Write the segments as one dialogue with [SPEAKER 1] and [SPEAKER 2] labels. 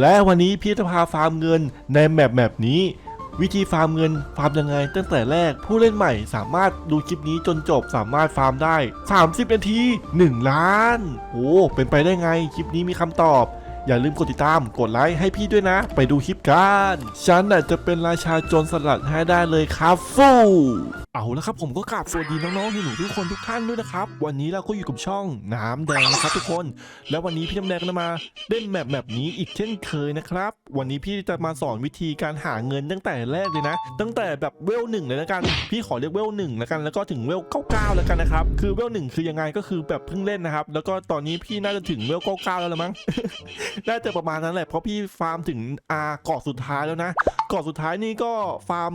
[SPEAKER 1] และวันนี้พี่จะพาฟาร์มเงินในแมปแมปนี้ วิธีฟาร์มเงินฟาร์มยังไง ตั้งแต่แรกผู้เล่นใหม่สามารถดูคลิปนี้จนจบสามารถฟาร์มได้ 30นาที 1 ล้านโอ้เป็นไปได้ไงคลิปนี้มีคำตอบ อย่าลืมกดติดตามกดไลค์ให้พี่ด้วยนะ ไปดูคลิปกัน ฉันน่ะจะเป็นราชาโจรสลัดให้ได้เลยครับฟู เอาล้วครับผมก็กราบสวัสดีน้องๆหนูทุกคนทุกท่านด้วยนะครับ วันนี้เราก็อยู่กับช่องน้ำแดงนะครับทุกคน แล้ววันนี้พี่น้ำแดงก็จะมาเล่นแมปแบบนี้อีกเช่นเคยนะครับ วันนี้พี่จะมาสอนวิธีการหาเงินตั้งแต่แรกเลยนะ ตั้งแต่แบบเวลหนึ่งเลยแล้วกัน พี่ขอเรียกเวลหนึ่งแล้วกันแล้วก็ถึงเวลเก้าเก้าแล้วกันนะครับคือเวลหนึ่งคือยังไงก็คือแบบเพิ่งเล่นนะครับ แล้วก็ตอนนี้พี่น่าจะถึงเวลเก้าเก้าแล้วละมั้งน่าจะประมาณนั้นแหละเพราะพี่ฟาร์มถึงอาเกาะสุดท้ายแล้วนะเกาะสุดท้ายนี่ก็ฟาร์ม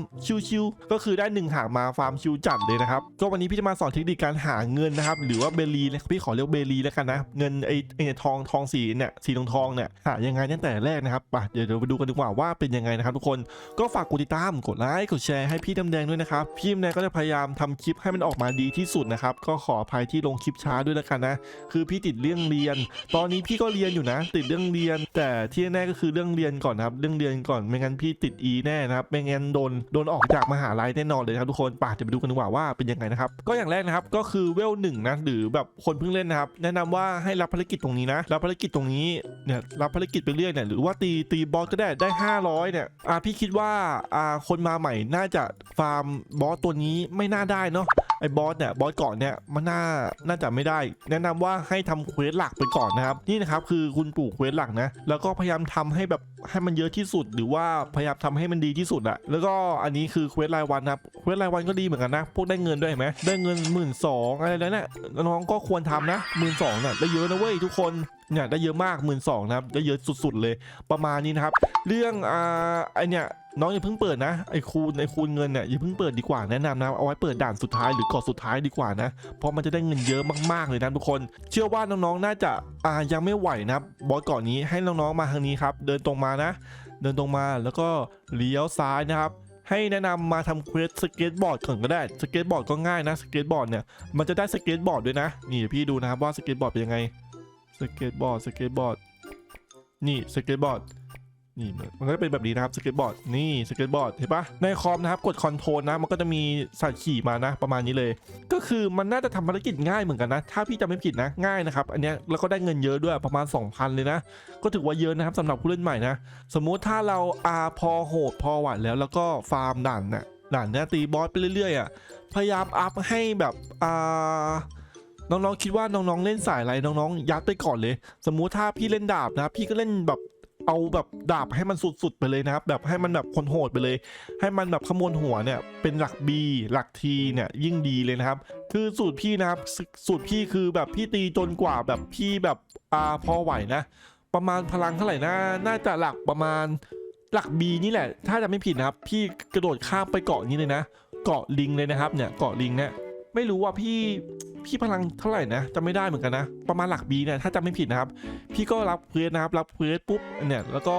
[SPEAKER 1] ชิวๆก็คือได้หนึ่งหางมาฟาร์มชิวจัดเลยนะครับก็วันนี้พี่จะมาสอนเทคนิคการหาเงินนะครับหรือว่าเบลีนะพี่ขอเรียกเบลีแล้วกันนะเงินไอ้ไอ้ทองทองสีเนี่ยสีทองทองเนี่ยหายังไงตั้งแต่แรกนะครับไปเดี๋ยวเราไปดูกันดีกว่าว่าเป็นยังไงนะครับทุกคนก็ฝากกดติดตามกดไลค์กดแชร์ให้พี่ดำแดงด้วยนะครับพี่ดำแดงก็จะพยายามทำคลิปให้มันออกมาดีที่สุดนะครับก็ขออภัยที่ลงคลิปช้าด้วยแล้วกันนะคือพี่ติดเรื่องเรียน ตอนนี้พี่ก็เรียนอยู่นะ ติดเรื่องเรียน แต่ที่แน่ก็คือเรื่องเรียนก่อนนะครับ เรื่องเรียนก่อนไม่งั้นพี่ติด E แน่นะครับไม่งั้นโดนโดนออกจากมหาลัยแน่นอนเลยครับทุกคนป่ะเดี๋ยวไปดูกันดีกว่าว่าเป็นยังไงนะครับก็อย่างแรกนะครับก็คือเวลหนึ่งนะหรือแบบคนเพิ่งเล่นนะครับแนะนำว่าให้รับภารกิจตรงนี้นะรับภารกิจตรงนี้เนี่ยรับภารกิจไปเรื่อยเนี่ยหรือว่าตีตีบอสก็ได้ได้ 500เนี่ยอ่าพี่คิดว่าอ่าคนมาใหม่น่าจะฟาร์มบอสตัวนี้ไม่น่าได้เนาะไอ้บอสเนี่ยบอสก่อนเนี่ยมันน่าน่าจะไม่ได้ แนะนำว่าให้ทำเควสหลักไปก่อนนะครับนี่นะครับคือคุณปลูกเควสหลักนะแล้วก็พยายามทำให้แบบให้มันเยอะที่สุดหรือว่าพยายามทำให้มันดีที่สุดอะแล้วก็อันนี้คือเควสรายวันครับเควสรายวันก็ดีเหมือนกันนะ พวกได้เงินด้วยเห็นไหมได้เงินหมื่นสองอะไรแล้วเนี่ยน้องก็ควรทำนะหมื่นสองเนี่ยได้เยอะนะเว้ยทุกคนเนี่ยได้เยอะมากหมื่นสองนะครับได้เยอะสุด ๆ เลยประมาณนี้นะครับ เรื่องอ่าไอเนี่ยน้องอย่าเพิ่งเปิดนะไอคูณไอคูณเงินเนี่ยอย่าเพิ่งเปิดดีกว่าแนะนำนะเอาไว้เปิดด่านสุดท้ายหรือเกาะสุดท้ายดีกว่านะเพราะมันจะได้เงินเยอะมากๆเลยนะทุกคน เชื่อว่าน้องๆน่าจะอ่ายังไม่ไหวนะบบอสก่อนนี้ให้น้องๆมาทางนี้ครับเดินตรงมานะ เดินตรงมาแล้วก็เลี้ยวซ้ายนะครับให้แนะนำมาทำเควสสเก็ตบอร์ดก่อนก็ได้สเก็ตบอร์ดก็ง่ายนะสเก็ตบอร์ดเนี่ยมันจะได้สเก็ตบอร์ดด้วยนะ นี่เดี๋ยวพี่ดูนะครับว่าสเก็ตบอร์ดเป็นยังไงสเก็ตบอร์ดสเก็ตบอร์ดนี่สเก็ตบอร์ด นี่มันก็จะเป็นแบบนี้นะครับสเก็ตบอร์ดนี่สเก็ตบอร์ดเห็นปะในคอมนะครับกดคอนโทรลนะมันก็จะมีสัตว์ขี่มานะ ประมาณนี้เลย ก็คือมันน่าจะทำภารกิจง่ายเหมือนกันนะ ถ้าพี่จำไม่ผิดนะง่ายนะครับอันเนี้ยแล้วก็ได้เงินเยอะด้วยประมาณ 2,000 เลยนะ ก็ถือว่าเยอะนะครับสำหรับผู้เล่นใหม่นะสมมุติถ้าเราอาพอโหดพอหวานแล้วแล้วก็ฟาร์มด่านน่ะด่านเนี้ยตีบอสไปเรื่อยๆอะพยายามอัพให้แบบอ่าน้องๆคิดว่าน้องๆเล่นสายอะไรน้องๆยัดไปก่อนเลย สมมุติถ้าพี่เล่นดาบนะ พี่ก็เล่นแบบ เอาแบบดาบให้มันสุดๆไปเลยนะครับ แบบให้มันแบบคนโหดไปเลย ให้มันแบบขมวลหัวเนี่ยเป็นหลัก B หลัก T เนี่ยยิ่งดีเลยนะครับ คือสูตรพี่นะครับสูตรพี่คือแบบพี่ตีจนกว่าแบบพี่แบบอ่าพอไหวนะ ประมาณพลังเท่าไหร่นะน่าจะหลักประมาณหลัก B นี่แหละ ถ้าจะไม่ผิดนะครับ พี่กระโดดข้ามไปเกาะนี้เลยนะ เกาะลิงเลยนะครับเนี่ยเกาะลิงเนี่ยไม่รู้ว่าพี่ พี่พลังเท่าไหร่นะจะไม่ได้เหมือนกันนะ ประมาณหลัก B เนี่ยถ้าจำไม่ผิดนะครับ พี่ก็รับเควสนะครับรับเควสปุ๊บเนี่ยแล้วก็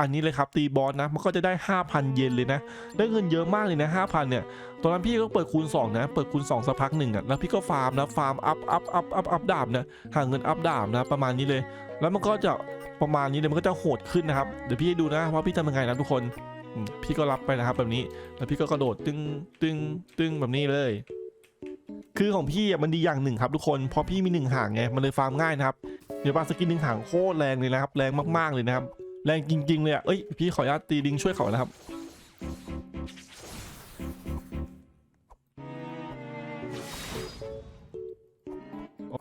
[SPEAKER 1] อันนี้เลยครับตีบอลนะมันก็จะได้ 5,000 เยนเลยนะ ได้เงินเยอะมากเลยนะ5,000เนี่ยตอนนั้นพี่ก็เปิดคูณ 2 นะ เปิดคูณ 2สักพักหนึ่งอะแล้วพี่ก็ฟาร์มนะฟาร์มอัพอัพอัพอัพอัพดาบนะหาเงินอัพดาบนะประมาณนี้เลย แล้วมันก็จะประมาณนี้เลยมันก็จะโหดขึ้นนะครับเดี๋ยวพี่ให้ดูนะว่าพี่ทำยังไงนะทุกคนพี่ก็รับไปนะครับแบบนี้แล้วพี่ก็กระโดดตึงตึงตึงแบบนี้เลย คือของพี่มันดีอย่างหนึ่งครับทุกคนเพราะพี่มีหนึ่งหางไงมันเลยฟาร์มง่ายนะครับเดี๋ยวปาสกินหนึ่งหางโคตรแรงเลยนะครับแรงมากๆเลยนะครับแรงจริงๆเลยอะเอ้ยพี่ขออนุญาตตีลิงช่วยเขานะครับ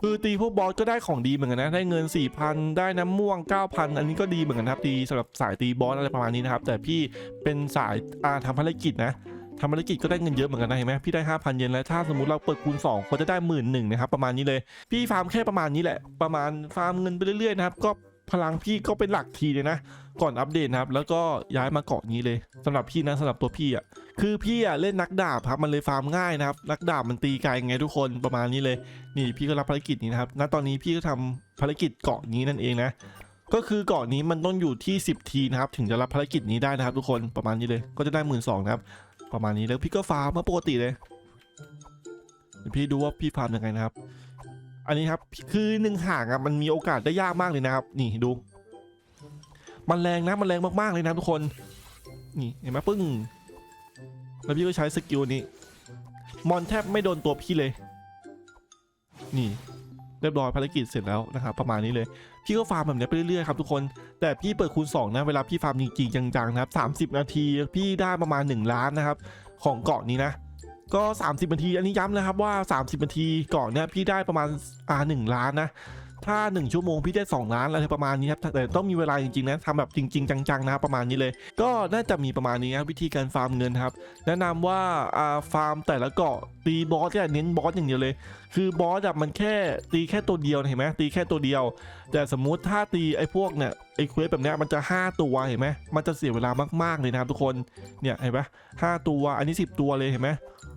[SPEAKER 1] คือตีพวกบอสก็ได้ของดีเหมือนกันนะได้เงิน 4,000 ได้น้ำม่วง 9,000 อันนี้ก็ดีเหมือนกันครับตีสำหรับสายตีบอสอะไรประมาณนี้นะครับ แต่พี่เป็นสายอาทำภารกิจนะ ทำภารกิจก็ได้เงินเยอะเหมือนกันนะเห็นไหมพี่ได้ 5,000 เยนแล้วถ้าสมมติเราเปิดคูณ2ก็จะได้หมื่นหนึ่งนะครับประมาณนี้เลยพี่ฟาร์มแค่ประมาณนี้แหละ ประมาณฟาร์มเงินไปเรื่อยๆนะครับก็พลังพี่ก็เป็นหลักทีเลยนะ ก่อนอัปเดตนะครับ แล้วก็ย้ายมาเกาะนี้เลยสำหรับพี่นะสำหรับตัวพี่อะคือพี่อะเล่นนักดาบครับมันเลยฟาร์มง่ายนะครับ นักดาบมันตีไกลไงทุกคนประมาณนี้เลย นี่พี่ก็รับภารกิจนี้นะครับณตอนนี้พี่ก็ทำภารกิจเกาะนี้นั่นเองนะก็คือเกาะนี้มันต้องอยู่ที่ 10 ทีนะครับ ถึงจะรับภารกิจนี้ได้นะครับ ทุกคนประมาณนี้เลยก็จะได้หมื่นสองนะครับ ประมาณนี้แล้วพี่ก็ฟาร์มมาปกติเลยเดี๋ยวพี่ดูว่าพี่ฟาร์มยังไงนะครับ อันนี้ครับคือหนึ่งห่างอะมันมีโอกาสได้ยากมากเลยนะครับ นี่ดู มันแรงนะมันแรงมากๆเลยนะทุกคน นี่เห็นไหมปึ้งแล้วพี่ก็ใช้สกิลนี้ มอนแทบไม่โดนตัวพี่เลย นี่ เรียบร้อยภารกิจเสร็จแล้วนะครับประมาณนี้เลย พี่ก็ฟาร์มแบบนี้ไปเรื่อยๆครับทุกคน แต่พี่เปิดคูณ2นะเวลาพี่ฟาร์มจริงๆจังๆนะครับ 30 นาที พี่ได้ประมาณ 1 ล้านนะครับ ของเกาะนี้นะ ก็ 30 นาที อันนี้ย้ำนะครับว่า 30 นาทีเกาะเนี้ยพี่ได้ประมาณอ่าหล้านนะ ถ้า 1 ชั่วโมงพี่ได้2ล้านอะไรประมาณนี้ครับแต่ต้องมีเวลาจริงๆนะทำแบบจริง ๆ จังๆนะประมาณนี้เลย ก็น่าจะมีประมาณนี้ครับวิธีการฟาร์มเงินครับ แนะนำว่าอ่าฟาร์มแต่ละเกาะตีบอสเนี่ยเน้นบอสอย่างเดียวเลย คือบอสอะมันแค่ตีแค่ตัวเดียวเห็นไหมตีแค่ตัวเดียว แต่สมมุติถ้าตีไอ้พวกเนี่ยไอ้เควสแบบนี้มันจะ 5 ตัวเห็นไหมมันจะเสียเวลามากๆเลยนะครับทุกคนเนี่ยเห็นไหมห้าตัวอันนี้ 10 ตัวเลยเห็นไหม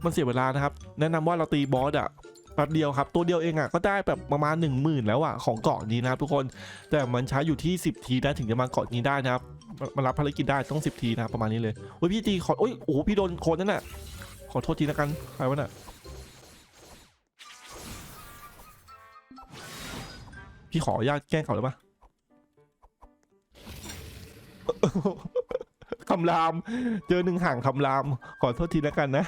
[SPEAKER 1] มันเสียเวลานะครับ แนะนำว่าเราตีบอสอะ แป๊บเดียวครับ ตัวเดียวเองอะก็ได้แบบประมาณ 1 0,000 แล้วอะของเกาะนี้นะทุกคน แต่มันใช้อยู่ที่ 10 ทีนะถึงจะมาเกาะนี้ได้นะครับมามารับภารกิจได้ต้อง 10 ทีนะประมาณนี้เลยโอ้ยพี่ตีขอโอ้ยโอ้พี่โดนโคนนั่นน่ะขอโทษทีนะกันใครวะน่ะพี่ขออนุญาตแกล้งเขาเลยปะคำราม เจอหนึ่งห่างคำราม ขอโทษทีแล้วกันนะ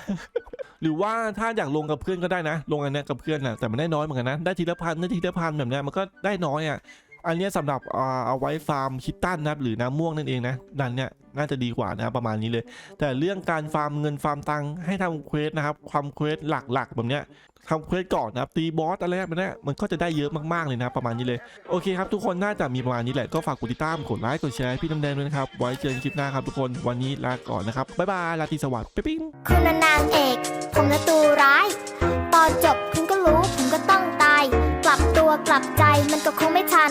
[SPEAKER 1] หรือว่าถ้าอยากลงกับเพื่อนก็ได้นะ ลงอันนี้กับเพื่อนนะแต่มันได้น้อยเหมือนกันนะ ได้ทีละพันได้ทีละพันแบบนี้มันก็ได้น้อยอะ อันนี้ยสำหรับเอาไว้ฟาร์มคิตตันนะครับหรือน้ำม่วงนั่นเองนะดันเนี้ยน่าจะดีกว่านะครับประมาณนี้เลย แต่เรื่องการฟาร์มเงินฟาร์มตังค์ให้ทำเควสนะครับความเควสหลักๆแบบเนี้ยทำเควสก่อนนะครับตีบอสอะไรแบบนี้มันก็จะได้เยอะมากๆเลยนะประมาณนี้เลย โอเคครับทุกคนน่าจะมีประมาณนี้แหละก็ฝากกดติดตามกดไลค์กดแชร์พี่น้ำแดงด้วยนะครับไว้เจอกันคลิปหน้าครับทุกคนวันนี้ลาก่อนนะครับบ๊ายบายลาตีสวัสดิ์ปิ๊ง
[SPEAKER 2] คุณน่ะนางเอกผมน่ะตัวร้ายตอนจบคุณก็รู้ผมก็ต้องตาย กลับตัวกลับใจมันก็คงไม่ทัน